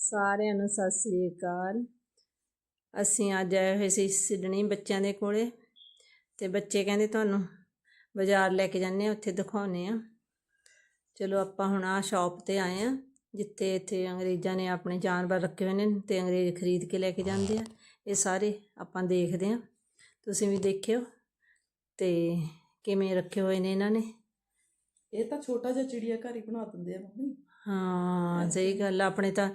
ਸਾਰਿਆਂ ਨੂੰ ਸਤਿ ਸ੍ਰੀ ਅਕਾਲ। ਅਸੀਂ ਅੱਜ ਆਏ ਹੋਏ ਸੀ ਸਿਡਨੀ ਬੱਚਿਆਂ ਦੇ ਕੋਲੇ ਤੇ ਬੱਚੇ ਕਹਿੰਦੇ ਤੁਹਾਨੂੰ ਬਾਜ਼ਾਰ ਲੈ ਕੇ ਜਾਂਦੇ ਆ ਉੱਥੇ ਦਿਖਾਉਨੇ ਆ ਚਲੋ ਆਪਾਂ ਹੁਣ ਆ ਸ਼ਾਪ ਤੇ ਆਏ ਆ ਜਿੱਥੇ ਇੱਥੇ ਅੰਗਰੇਜ਼ਾਂ ਨੇ ਆਪਣੇ ਜਾਨਵਰ ਰੱਖੇ ਹੋਏ ਨੇ ਤੇ ਅੰਗਰੇਜ਼ ਖਰੀਦ ਕੇ ਲੈ ਕੇ ਜਾਂਦੇ ਆ। ਇਹ ਸਾਰੇ ਆਪਾਂ ਦੇਖਦੇ ਆ ਤੁਸੀਂ ਵੀ ਦੇਖਿਓ ਤੇ ਕਿਵੇਂ ਰੱਖੇ ਹੋਏ ਨੇ ਇਹਨਾਂ ਨੇ। ਇਹ ਤਾਂ ਛੋਟਾ ਜਿਹਾ ਚਿੜੀਆ ਘਰ ਹੀ ਬਣਾ ਦਿੰਦੇ ਆ ਮੰਮੀ। ਹਾਂ ਸਹੀ ਗੱਲ ਆ, ਆਪਣੇ ਤਾਂ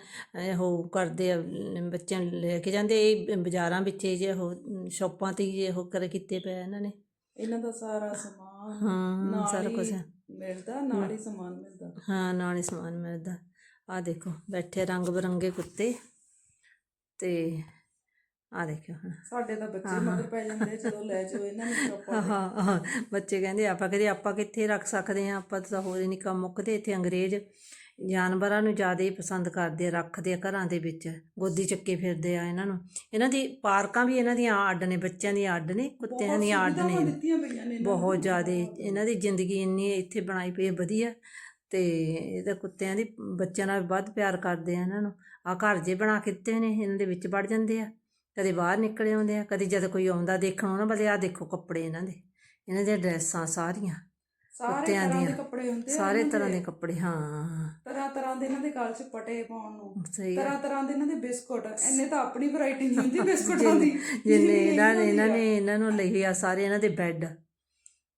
ਉਹ ਕਰਦੇ ਆ ਅਮ, ਬੱਚਿਆਂ ਨੂੰ ਲੈ ਕੇ ਜਾਂਦੇ ਇਹ ਬਾਜ਼ਾਰਾਂ ਵਿੱਚ ਜੇ ਉਹ ਸ਼ਾਪਾਂ ਤੇ ਹੀ ਉਹ ਕਰ ਕੀਤੇ ਪਏ ਆ ਇਹਨਾਂ ਨੇ। ਇਹਨਾਂ ਦਾ ਸਾਰਾ ਸਮਾਨ ਹਾਂ, ਨਾਲ ਸਾਰਾ ਹੀ ਕੁਛ। ਮਿਲਦਾ ਨਾਲ ਹੀ ਸਮਾਨ ਮਿਲਦਾ। ਹਾਂ ਨਾਲ ਹੀ ਸਮਾਨ ਮਿਲਦਾ। ਆ ਦੇਖੋ ਬੈਠੇ ਰੰਗ ਬਰੰਗੇ ਕੁੱਤੇ ਤੇ ਆ ਦੇਖੋ ਹੁਣ। ਸਾਡੇ ਤਾਂ ਬੱਚੇ ਮਗਰ ਪੈ ਜਾਂਦੇ ਚਲੋ ਲੈ ਜਾਓ ਇਹਨਾਂ ਨੂੰ ਤੇ। ਹਾਂ ਹਾਂ। ਬੱਚੇ ਕਹਿੰਦੇ ਆਪਾਂ ਕਹਿੰਦੇ ਆਪਾਂ ਕਿੱਥੇ ਰੱਖ ਸਕਦੇ ਆ ਆਪਾਂ ਤਾਂ ਹੋਰ ਹੀ ਨਹੀਂ ਕੰਮ ਮੁੱਕਦੇ ਇੱਥੇ ਅੰਗਰੇਜ਼। ਜਾਨਵਰਾਂ ਨੂੰ ਜ਼ਿਆਦਾ ਹੀ ਪਸੰਦ ਕਰਦੇ ਰੱਖਦੇ ਆ ਘਰਾਂ ਦੇ ਵਿੱਚ। ਗੋਦੀ ਚੱਕੇ ਫਿਰਦੇ ਆ ਇਹਨਾਂ ਨੂੰ। ਇਹਨਾਂ ਦੀ ਪਾਰਕਾਂ ਵੀ ਇਹਨਾਂ ਦੀਆਂ ਅੱਡ ਨੇ ਬੱਚਿਆਂ ਦੀਆਂ ਅੱਡ ਨੇ ਕੁੱਤਿਆਂ ਦੀਆਂ ਅੱਡ ਸੁਵਿਧਾਵਾਂ ਨੇ। ਬਹੁਤ ਜ਼ਿਆਦਾ ਇਹਨਾਂ ਦੀ ਜ਼ਿੰਦਗੀ ਇੰਨੀ ਇੱਥੇ ਬਣਾਈ ਪਈ ਵਧੀਆ। ਤੇ ਇਹਦੇ ਕੁੱਤਿਆਂ ਦੀ ਬੱਚਿਆਂ ਨਾਲ ਵੱਧ ਪਿਆਰ ਕਰਦੇ ਆ ਇਹਨਾਂ ਨੂੰ। ਆ ਘਰ ਜੇ ਬਣਾ ਕੇ ਦਿੱਤੇ ਨੇ ਇਹਨਾਂ ਦੇ ਵਿੱਚ ਵੜ ਜਾਂਦੇ ਆ। ਕਦੇ ਬਾਹਰ ਨਿਕਲ ਆਉਂਦੇ ਆ ਕਦੇ ਜਦ ਕੋਈ ਆਉਂਦਾ ਦੇਖਣ ਉਹਨਾਂ ਬਲੇ ਆ ਦੇਖੋ ਕੱਪੜੇ ਇਹਨਾਂ ਦੇ ਇਹਨਾਂ ਦੀਆਂ ਡਰੈਸਾਂ ਸਾਰੀਆਂ ਸਾਰੇ ਕੁੱਤਿਆਂ ਤਰ੍ਹਾਂ ਦੇ ਦੀਆਂ। ਕੱਪੜੇ ਹੁੰਦੇ ਆ ਸਾਰੇ ਇਹਨਾਂ ਤਰ੍ਹਾਂ ਦੇ। ਕੱਪੜੇ ਹਾਂ। ਤਰ੍ਹਾਂ ਤਰ੍ਹਾਂ ਦੇ ਇਹਨਾਂ ਦੇ ਗਲ 'ਚ ਪਟੇ ਪਾਉਣ ਨੂੰ ਸਹੀ ਤਰ੍ਹਾਂ ਤਰ੍ਹਾਂ ਦੇ ਇਹਨਾਂ ਦੇ ਬਿਸਕੁਟ ਇੰਨੇ ਤਾਂ ਆਪਣੀ ਵੈਰਾਈਟੀ ਨਹੀਂ ਹੁੰਦੀ ਬਿਸਕੁਟਾਂ ਦੀ। ਜਿੰਨੇ ਇਹਨਾਂ ਨੇ ਇਹਨਾਂ। ਨੇ ਇਹਨਾਂ ਨੂੰ ਲਈ ਆ ਸਾਰੇ ਇਹਨਾਂ ਦੇ ਬੈੱਡ।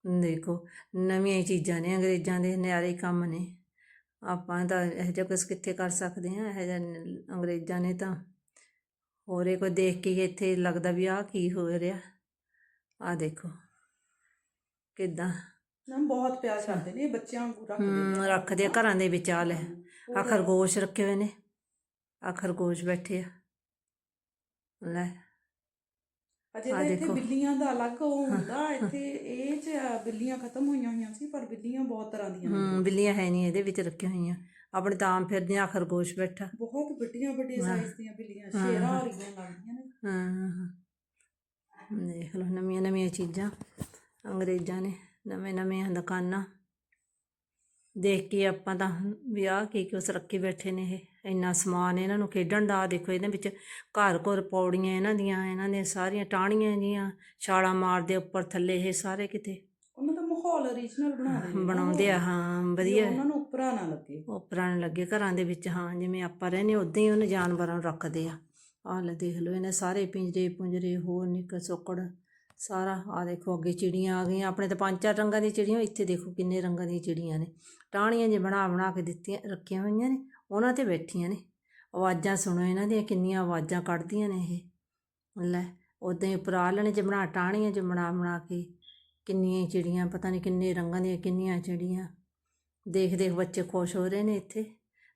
ਦੇਖੋ ਨਵੀਆਂ ਹੀ ਚੀਜ਼ਾਂ ਨੇ ਅੰਗਰੇਜ਼ਾਂ ਦੇ ਨਿਆਰੇ ਕੰਮ ਨੇ। ਆਪਾਂ ਤਾਂ ਇਹੋ ਜਿਹਾ ਕੁਛ ਕਿੱਥੇ ਕਰ ਸਕਦੇ ਆ ਇਹੋ ਜਿਹਾ ਨ- ਅੰਗਰੇਜ਼ਾਂ ਨੇ ਤਾਂ। ਹੋਰੇ ਕੋਈ ਦੇਖ ਕੇ ਇੱਥੇ ਲੱਗਦਾ ਵੀ ਆਹ ਕੀ ਹੋ ਰਿਹਾ ਆ ਦੇਖੋ ਕਿਦਾਂ ਨਾ ਬਹੁਤ ਪਿਆਰ ਕਰਦੇ ਨੇ ਇਹ ਬੱਚਿਆਂ ਨੂੰ ਰੱਖਦੇ ਆ। ਰੱਖਦੇ ਆ ਘਰਾਂ ਦੇ ਵਿੱਚ ਆ ਲੈ ਆ। ਖਰਗੋਸ਼ ਰੱਖੇ ਹੋਏ ਨੇ ਆ ਖਰਗੋਸ਼ ਬੈਠੇ ਆ ਲੈ ਅਜੇ ਆਹ ਇੱਥੇ ਦੇਖੋ। ਬਿੱਲੀਆਂ ਦਾ ਅਲੱਗ ਉਹ ਹੁੰਦਾ ਇੱਥੇ ਇਹ ਚ ਬਿੱਲੀਆਂ ਖਤਮ ਹੋਈਆਂ ਹੋਈਆਂ ਸੀ ਪਰ ਬਿੱਲੀਆਂ ਬਹੁਤ ਤਰ੍ਹਾਂ ਦੀਆਂ ਨੇ ਹੂੰ ਬਿੱਲੀਆਂ ਹੈ ਨਹੀਂ ਇਹਦੇ ਵਿੱਚ ਰੱਖੀਆਂ ਹੋਈਆਂ ਆਪਣੇ ਤਾਂ ਆਮ ਫਿਰਦੀਆਂ ਖਰਗੋਸ਼ ਬੈਠਾ। ਬਹੁਤ ਵੱਡੀਆਂ ਵੱਡੀਆਂ। ਸਾਈਜ਼ ਦੀਆਂ ਬਿੱਲੀਆਂ ਸ਼ੇਰਾਂ ਵਰਗੀਆਂ ਲੱਗਦੀਆਂ ਨੇ। ਹਾਂ ਦੇਖ ਲਓ ਨਵੀਆਂ ਨਵੀਆਂ ਚੀਜ਼ਾਂ। ਅੰਗਰੇਜ਼ਾਂ ਨੇ ਨਵੇਂ ਨਵੇਂ ਦੁਕਾਨਾਂ। ਦੇਖ ਕੇ ਆਪਾਂ ਤਾਂ ਵੀ ਆਹ ਕੀ ਕੁਛ ਰੱਖੀ ਬੈਠੇ ਨੇ ਇਹ। ਇੰਨਾ ਸਮਾਨ ਇਹਨਾਂ ਨੂੰ ਖੇਡਣ ਦਾ ਦੇਖੋ ਇਹਦੇ ਵਿੱਚ ਘਰ ਘਰ ਪੌੜੀਆਂ ਇਹਨਾਂ ਦੀਆਂ ਇਹਨਾਂ ਦੀਆਂ ਸਾਰੀਆਂ ਟਾਹਣੀਆਂ ਜੀਆਂ ਛਾਲਾਂ ਮਾਰਦੇ ਉੱਪਰ ਥੱਲੇ ਇਹ ਸਾਰੇ ਕਿਤੇ। ਦਾ ਮਾਹੌਲ ਨੇ ਨਾ। ਬਣਾਉਂਦੇ ਆ ਹਾਂ ਵਧੀਆ। ਉਹਨਾਂ ਨੂੰ ਉੱਪਰਾਂ ਨਾ ਲੱਗੇ। ਉਹ ਪੁਰਾਣੇ ਲੱਗੇ ਘਰਾਂ ਦੇ ਵਿੱਚ ਹਾਂ ਜਿਵੇਂ ਆਪਾਂ ਰਹਿੰਦੇ ਉਦਾਂ ਹੀ ਉਹਨੇ ਜਾਨਵਰਾਂ ਨੂੰ ਰੱਖਦੇ ਆ। ਆਹ ਲੈ ਦੇਖ ਲਓ ਇਹਨੇ ਸਾਰੇ ਪਿੰਜਰੇ ਪੁੰਜਰੇ ਹੋਰ ਨਿੱਕ ਸੁੱਕੜ ਸਾਰਾ ਆ ਦੇਖੋ ਅੱਗੇ ਚਿੜੀਆਂ ਆ ਗਈਆਂ। ਆਪਣੇ ਤਾਂ ਪੰਜ ਚਾਰ ਰੰਗਾਂ ਦੀਆਂ ਚਿੜੀਆਂ ਇੱਥੇ ਦੇਖੋ ਕਿੰਨੇ ਰੰਗਾਂ ਦੀਆਂ ਚਿੜੀਆਂ ਨੇ। ਟਾਹਣੀਆਂ ਜੇ ਬਣਾ ਬਣਾ ਕੇ ਦਿੱਤੀਆਂ ਰੱਖੀਆਂ ਹੋਈਆਂ ਨੇ ਉਹਨਾਂ ਤੇ ਬੈਠੀਆਂ ਨੇ। ਆਵਾਜ਼ਾਂ ਸੁਣੋ ਇਹਨਾਂ ਦੀਆਂ ਕਿੰਨੀਆਂ ਆਵਾਜ਼ਾਂ ਕੱਢਦੀਆਂ ਨੇ ਇਹ। ਲੈ ਉਦਾਂ ਹੀ ਉੱਪਰ ਆਲਣੇ ਚ ਬਣਾ ਟਾਹਣੀਆਂ ਚ ਬਣਾ ਬਣਾ ਕੇ। ਕਿੰਨੀਆਂ ਹੀ ਚਿੜੀਆਂ ਪਤਾ ਨਹੀਂ ਕਿੰਨੇ ਰੰਗਾਂ ਦੀਆਂ ਕਿੰਨੀਆਂ ਚਿੜੀਆਂ। ਦੇਖ ਦੇਖ ਬੱਚੇ ਖੁਸ਼ ਹੋ ਰਹੇ ਨੇ ਇੱਥੇ।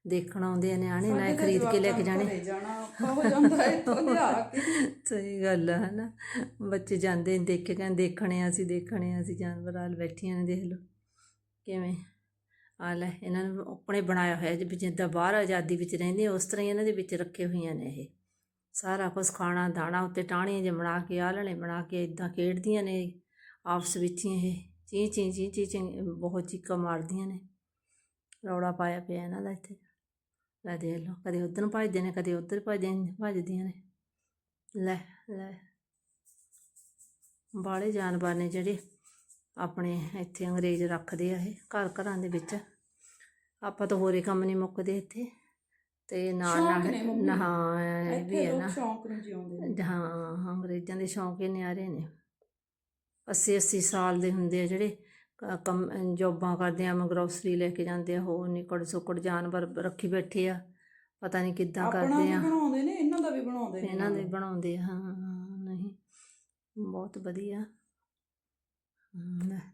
ਦੇਖਣ ਆਉਂਦੇ ਨਾ ਸਾਡੇ ਤਾਂ ਖਰੀਦ ਕੇ ਲੈ ਕੇ ਨੂੰ ਜਾਣੇ ਹੋ ਜਾਂਦਾ ਸਹੀ ਗੱਲ ਹੈ ਨਾ ਬੱਚੇ ਜਾਂਦੇ ਨੇ ਦੇਖ ਕੇ ਕਹਿੰਦੇ ਦੇਖਣੇ ਆ ਅਸੀਂ ਦੇਖਣੇ ਆ ਅਸੀਂ ਜਾਨਵਰ ਆਲ ਬੈਠੀਆਂ ਨੇ ਦੇਖ ਲਓ। ਕਿਵੇਂ? ਆ ਲੈ ਇਹਨਾਂ ਨੂੰ ਆਪਣੇ ਬਣਾਇਆ ਹੋਇਆ ਜਿਵੇਂ ਜਿੱਦਾਂ ਬਾਹਰ ਆਜ਼ਾਦੀ ਵਿੱਚ ਰਹਿੰਦੇ ਉਸ ਤਰ੍ਹਾਂ ਹੀ ਇਹਨਾਂ ਦੇ ਵਿੱਚ ਰੱਖੇ ਹੋਈਆਂ ਨੇ ਇਹ। ਸਾਰਾ ਕੁਝ ਖਾਣਾ ਦਾਣਾ ਉੱਤੇ ਟਾਹਣੀਆਂ ਜਿਹਾ ਬਣਾ ਕੇ ਆਲਣੇ ਬਣਾ ਕੇ ਇਦਾਂ ਖੇਡਦੀਆਂ ਨੇ। ਆਪਸ ਵਿੱਚ ਹੀ ਇਹ ਚੀ ਚੀ ਚੀ ਚੀ ਚੀ ਬਹੁਤ ਚੀਕਾਂ ਮਾਰਦੀਆਂ ਨੇ। ਰੌਲਾ ਪਾਇਆ ਪਿਆ ਇਹਨਾਂ ਦਾ ਇੱਥੇ। ਲੈ ਦੇਖ ਲਓ ਕਦੇ ਉਧਰ ਨੂੰ ਭੱਜਦੇ ਨੇ ਕਦੇ ਉਧਰ ਭੱਜਦੇ ਨੇ ਭੱਜਦੀਆਂ ਨੇ। ਲੈ ਲੈ। ਬਾਲੇ ਜਾਨਵਰ ਨੇ ਜਿਹੜੇ ਆਪਣੇ ਇੱਥੇ ਅੰਗਰੇਜ਼ ਰੱਖਦੇ ਆ ਇਹ ਘਰ ਘਰਾਂ ਦੇ ਵਿੱਚ। ਆਪਾਂ ਤਾਂ ਹੋਰੇ ਕੰਮ ਨਹੀਂ ਮੁੱਕਦੇ ਇੱਥੇ। ਤੇ ਨਾਲ ਨਾਲ ਹਾਂ ਵੀ ਹੈ ਲੋਕ ਨਾ। ਸ਼ੌਂਕ ਨੂੰ ਜਿਉਂਦੇ ਨੇ। ਹਾਂ ਅੰਗਰੇਜ਼ਾਂ ਦੇ ਸ਼ੌਂਕ ਹੀ ਨਿਆਰੇ ਨੇ। 80 80 ਸਾਲ ਦੇ ਹੁੰਦੇ ਆ ਜਿਹੜੇ ਕੰਮ ਜੋਬਾਂ ਕਰਦੇ ਆ ਗਰੋਸਰੀ ਲੈ ਕੇ ਜਾਂਦੇ ਆ ਹੋਰ ਨਿਕੜ ਸੁਕੜ ਜਾਨਵਰ ਰੱਖੀ ਬੈਠੇ ਆ ਪਤਾ ਨਹੀਂ ਕਿੱਦਾਂ ਕਰਦੇ ਆ ਬਣਾਉਂਦੇ ਨੇ ਇਹਨਾਂ ਦਾ ਵੀ ਬਣਾਉਂਦੇ ਨੇ ਇਹਨਾਂ ਦੇ। ਬਣਾਉਂਦੇ ਹਾਂ ਨਹੀਂ ਬਹੁਤ ਵਧੀਆ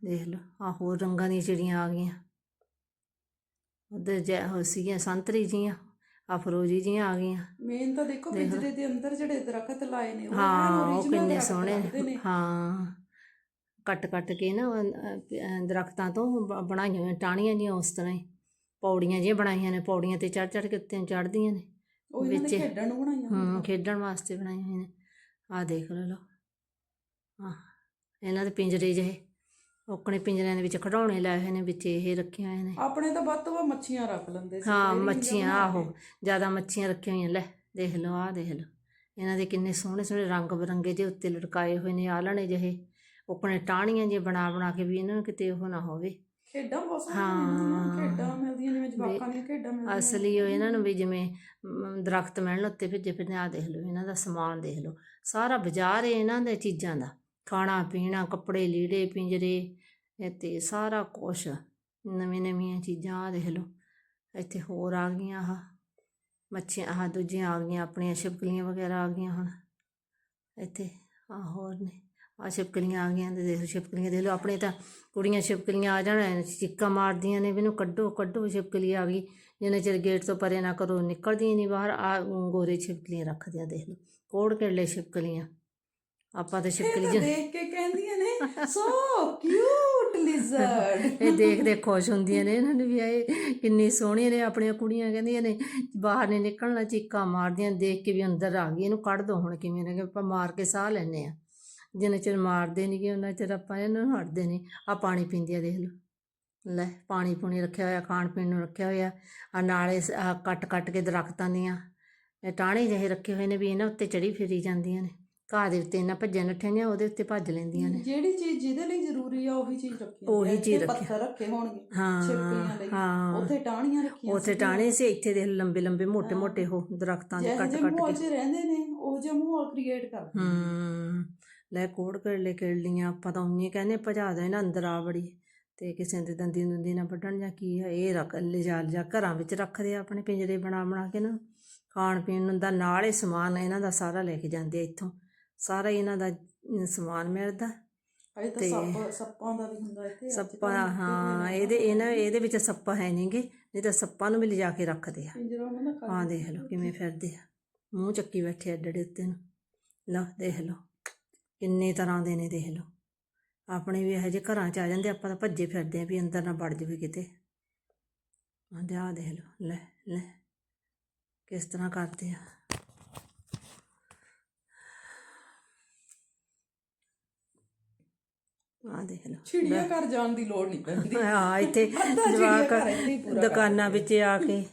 ਦੇਖ ਲਓ ਆ ਹੋਰ ਰੰਗਾਂ ਦੀਆਂ ਚਿੜੀਆਂ ਆ ਗਈਆਂ ਉਧਰ ਜੈ ਹੋ ਸੀਗੀਆਂ ਸੰਤਰੀ ਜੀਆਂ ਆ ਫਰੋਜੀ ਜੀਆਂ ਆ ਗਈਆਂ ਮੇਨ ਤਾਂ ਦੇਖੋ। ਪਿੰਜਰੇ ਦੇ ਅੰਦਰ ਜਿਹੜੇ ਦਰਖਤ ਲਾਏ ਨੇ ਉਹ ਹਾਂ ਉਹ ਕਿੰਨੇ ਸੋਹਣੇ। ਹਾਂ ਕੱਟ ਕੱਟ ਕੇ ਨਾ ਦਰਖਤਾਂ ਤੋਂ ਬਣਾਈਆਂ ਹੋਈਆਂ ਟਾਹਣੀਆਂ ਜੀਆਂ ਉਸ ਤਰ੍ਹਾਂ ਹੀ। ਪੌੜੀਆਂ ਜਿਹੀਆਂ ਬਣਾਈਆਂ ਨੇ ਪੌੜੀਆਂ ਤੇ ਚੜ ਚੜ ਕੇ ਉੱਤੇ ਚੜਦੀਆਂ ਨੇ। ਉਹ ਇਹਨਾਂ ਨੇ ਖੇਡਣ ਨੂੰ ਬਣਾਈਆਂ ਹੂੰ। ਖੇਡਣ ਵਾਸਤੇ ਬਣਾਈਆਂ ਹੋਈਆਂ ਨੇ। ਆਹ ਦੇਖ ਲਓ ਆ ਇਹਨਾਂ ਦੇ ਪਿੰਜਰੇ ਜਿਹੇ। ਆਪਣੇ ਪਿੰਜਰਿਆਂ ਦੇ ਵਿੱਚ ਖਿਡੌਣੇ ਲਾਏ ਹੋਏ ਨੇ ਵਿੱਚ ਇਹ ਰੱਖੇ ਹੋਏ ਨੇ। ਆਪਣੇ ਤਾਂ ਵੱਧ ਤੋਂ ਵੱਧ ਮੱਛੀਆਂ ਰੱਖ ਲੈਂਦੇ ਸੀ ਹਾਂ ਮੱਛੀਆਂ ਆਹੋ। ਜ਼ਿਆਦਾ ਮੱਛੀਆਂ ਰੱਖੀਆਂ ਹੋਈਆਂ ਲੈ ਦੇਖ ਲਓ ਆਹ ਦੇਖ ਲਓ। ਇਹਨਾਂ ਦੇ ਕਿੰਨੇ ਸੋਹਣੇ ਸੋਹਣੇ ਰੰਗ ਬਰੰਗੇ ਜਿਹੇ ਉੱਤੇ ਲਟਕਾਏ ਹੋਏ ਨੇ ਆਲਣੇ ਜਿਹੇ। ਆਪਣੇ ਟਾਹਣੀਆਂ ਜੇ ਬਣਾ ਬਣਾ ਕੇ ਵੀ ਇਹਨਾਂ ਨੂੰ ਕਿਤੇ ਉਹ ਨਾ ਹੋਵੇ। ਖੇਡਾਂ ਬਹੁਤ ਸਾਰੀਆਂ ਖੇਡਾਂ ਮਿਲਦੀਆਂ ਜਿਵੇਂ ਜਵਾਕਾਂ ਦੀਆਂ ਖੇਡਾਂ ਮਿਲਦੀਆਂ ਅਸਲੀ ਉਹ ਇਹਨਾਂ ਨੂੰ ਵੀ ਜਿਵੇਂ ਦਰਖਤ ਮਿਲਣ ਉੱਤੇ ਭਿੱਜੇ ਫਿਰਦੇ ਆ ਦੇਖ ਲਓ ਇਹਨਾਂ ਦਾ ਸਮਾਨ ਦੇਖ ਲਓ। ਸਾਰਾ ਬਾਜ਼ਾਰ ਹੈ ਇਹਨਾਂ ਦੇ ਚੀਜ਼ਾਂ ਦਾ। ਖਾਣਾ ਪੀਣਾ ਕੱਪੜੇ ਲੀੜੇ ਪਿੰਜਰੇ ਤੇ ਸਾਰਾ ਕੁਛ ਨਵੀਂ ਨਵੀਆਂ ਚੀਜ਼ਾਂ ਆ ਦੇਖ ਲਓ। ਇੱਥੇ ਹੋਰ ਆ ਗਈਆਂ ਆਹ ਮੱਛੀਆਂ ਆਹ ਦੂਜੀਆਂ ਆ ਗਈਆਂ ਆਪਣੀਆਂ ਛਿਪਕਲੀਆਂ ਵਗੈਰਾ ਆ ਗਈਆਂ ਹੁਣ। ਇੱਥੇ ਆ ਹੋਰ ਨੇ। ਆ ਛਿਪਕਲੀਆਂ ਆ ਗਈਆਂ ਤੇ ਦੇਖ ਛਿਪਕਲੀਆਂ ਦੇਖ ਲਓ ਆਪਣੇ ਤਾਂ ਕੁੜੀਆਂ ਛਿਪਕਲੀਆਂ ਆ ਜਾਣ ਚੀਕਾਂ ਮਾਰਦੀਆਂ ਨੇ ਇਹਨੂੰ ਕੱਢੋ ਕੱਢੋ ਛਿਪਕਲੀ ਆ ਗਈ। ਜਿੰਨੇ ਚਿਰ ਗੇਟ ਤੋਂ ਪਰੇ ਨਾ ਕਰੋ ਨਿਕਲਦੀਆਂ ਨਹੀਂ ਬਾਹਰ ਆ ਗੋਰੇ ਛਿਪਕਲੀਆਂ ਰੱਖਦੇ ਆ ਦੇਖ ਲਓ। ਕੋੜ ਕੇ ਛਿਪਕਲੀਆਂ। ਆਪਾਂ ਤਾਂ ਛਿਪਕਲੀ ਦੇਖ ਕੇ ਕਹਿੰਦੀਆਂ ਨੇ ਸੋ ਕਿਊਟ ਲਿਜ਼ਰਡ ਇਹ ਦੇਖ ਦੇਖ ਖੁਸ਼ ਹੁੰਦੀਆਂ ਨੇ ਇਹਨਾਂ ਨੂੰ ਵੀ ਇਹ ਕਿੰਨੀ ਸੋਹਣੀਆਂ ਨੇ ਆਪਣੀਆਂ ਕੁੜੀਆਂ ਕਹਿੰਦੀਆਂ ਨੇ ਬਾਹਰ ਨਹੀਂ ਨਿਕਲਣਾ ਚੀਕਾਂ ਮਾਰਦੀਆਂ ਦੇਖ ਕੇ ਵੀ ਅੰਦਰ ਆ ਗਈ ਇਹਨੂੰ ਕੱਢ ਦੋ ਹੁਣ ਕਿਵੇਂ ਨਾ ਕਿ ਆਪਾਂ ਮਾਰ ਕੇ ਸਾਹ ਲੈਨੇ ਆ ਜਿੰਨੇ ਚਿਰ ਮਾਰਦੇ ਨਹੀਂਗੇ ਉਹਨਾਂ ਚਿਰ ਆਪਾਂ ਇਹਨਾਂ ਨੂੰ ਹਟਦੇ ਨਹੀਂ ਆ ਪਾਣੀ ਪੀਂਦੀ ਆ ਦੇਖ ਲਓ ਲੈ ਪਾਣੀ ਪੂਣੀ ਰੱਖਿਆ ਹੋਇਆ ਖਾਣ ਪੀਣ ਨੂੰ ਰੱਖਿਆ ਹੋਇਆ ਆ ਨਾਲੇ ਕੱਟ ਕੱਟ ਕੇ ਦਰਖਤਾਂ ਦੀਆਂ ਇਹ ਟਾਹਣੇ ਜਿਹੇ ਰੱਖੇ ਹੋਏ ਨੇ ਵੀ ਇਹਨਾਂ ਉੱਤੇ ਚੜੀ ਫਿਰੀ ਜਾਂਦੀਆਂ ਨੇ ਘਾਹ ਦੇ ਉੱਤੇ ਇਹਨਾਂ ਭੱਜਣ ਨੱਠੀਆਂ ਉਹਦੇ ਉੱਤੇ ਭੱਜ ਲੈਂਦੀਆਂ ਨੇ ਜਿਹੜੀ ਚੀਜ਼ ਜਿਹਦੇ ਲਈ ਜ਼ਰੂਰੀ ਆ ਉਹੀ ਚੀਜ਼ ਰੱਖੀ ਉਹੀ। ਚੀਜ਼ ਰੱਖੀ। ਪੱਥਰ ਰੱਖੇ ਹੋਣਗੇ ਹਾਂ, ਛਿਪਕਲੀਆਂ ਲਈ ਹਾਂ। ਉੱਥੇ ਟਾਹਣੀਆਂ ਰੱਖੀਆਂ ਉੱਥੇ। ਟਾਹਣੇ ਸੀ ਇੱਥੇ ਦੇਖ ਲੰਬੇ ਲੰਬੇ ਮੋਟੇ ਮੋਟੇ ਉਹ ਦਰਖਤਾਂ ਦੇ ਕੱਟ ਕੱਟ ਕੇ 'ਚ ਰਹਿੰਦੇ ਨੇ ਉਹ ਜਿਹਾ ਮਾਹੌਲ ਕ੍ਰੀਏਟ ਕਰਦੇ। ਹੂੰ ਲੈ ਕੋੜ ਕਰਲੇ ਲੀਆਂ ਆਪਾਂ ਤਾਂ ਉਹਨੀ ਕਹਿੰਦੇ ਭਜਾ ਦੇ ਨਾ ਅੰਦਰ ਆ ਬੜੀ ਤੇ ਕਿਸੇ ਦੇ ਦੰਦੀ ਦੁੰਦੀ ਨਾ ਵੱਢਣ ਜਾਂ ਕੀ ਹੈ ਇਹ ਰੱਖ ਲਿਜਾ ਲਿਜਾ ਘਰਾਂ ਵਿੱਚ ਰੱਖਦੇ ਆ ਆਪਣੇ ਪਿੰਜਰੇ ਬਣਾ ਬਣਾ ਕੇ ਨਾ। ਖਾਣ ਪੀਣ ਨੂੰ ਦਾ ਨਾਲ ਹੀ ਸਮਾਨ ਇਹਨਾਂ ਦਾ ਸਾਰਾ ਲੈ ਕੇ ਜਾਂਦੇ ਆ ਇੱਥੋਂ। ਸਾਰਾ ਇਹਨਾਂ ਦਾ ਸਮਾਨ ਮਿਲਦਾ। ਤਾਂ ਸੱਪ ਸੱਪਾਂ ਦਾ ਵੀ ਹੁੰਦਾ ਇੱਥੇ ਸੱਪਾਂ ਹਾਂ ਇਹਦੇ ਇਹਨਾਂ ਇਹਦੇ ਵਿੱਚ ਸੱਪ ਹੈ ਨਹੀਂਗੇ ਨਹੀਂ ਤਾਂ ਸੱਪਾਂ ਨੂੰ ਵੀ ਲਿਜਾ ਕੇ ਰੱਖਦੇ ਆ। ਹਾਂ ਦੇਖ ਲਓ ਕਿਵੇਂ ਫਿਰਦੇ ਆ। ਮੂੰਹ ਚੱਕੀ ਬੈਠੇ ਡੜੇ ਉੱਤੇ ਨੂੰ। ਲਓ ਦੇਖ ਲਓ। ਕਿੰਨੇ ਤਰ੍ਹਾਂ ਦੇ ਨੇ ਦੇਖ ਲਓ। ਆਪਣੇ ਵੀ ਇਹੋ ਜਿਹੇ ਘਰਾਂ 'ਚ ਆ ਜਾਂਦੇ ਆਪਾਂ ਤਾਂ ਭੱਜੇ ਫਿਰਦੇ ਆ ਵੀ ਅੰਦਰ ਨਾ ਵੜ ਜਾਵੇ ਕਿਤੇ। ਤੇ ਆਹ ਦੇਖ ਲਓ ਲੈ ਲੈ। ਕਿਸ ਤਰ੍ਹਾਂ ਕਰਦੇ ਆ। ਆਹ ਦੇਖ ਲਓ ਚਿੜੀਆ ਘਰ ਜਾਣ ਦੀ ਲੋੜ ਨਹੀਂ ਪੈਂਦੀ। ਹਾਂ ਇੱਥੇ ਜਵਾਕ ਦੁਕਾਨਾਂ ਵਿੱਚ ਆ ਕੇ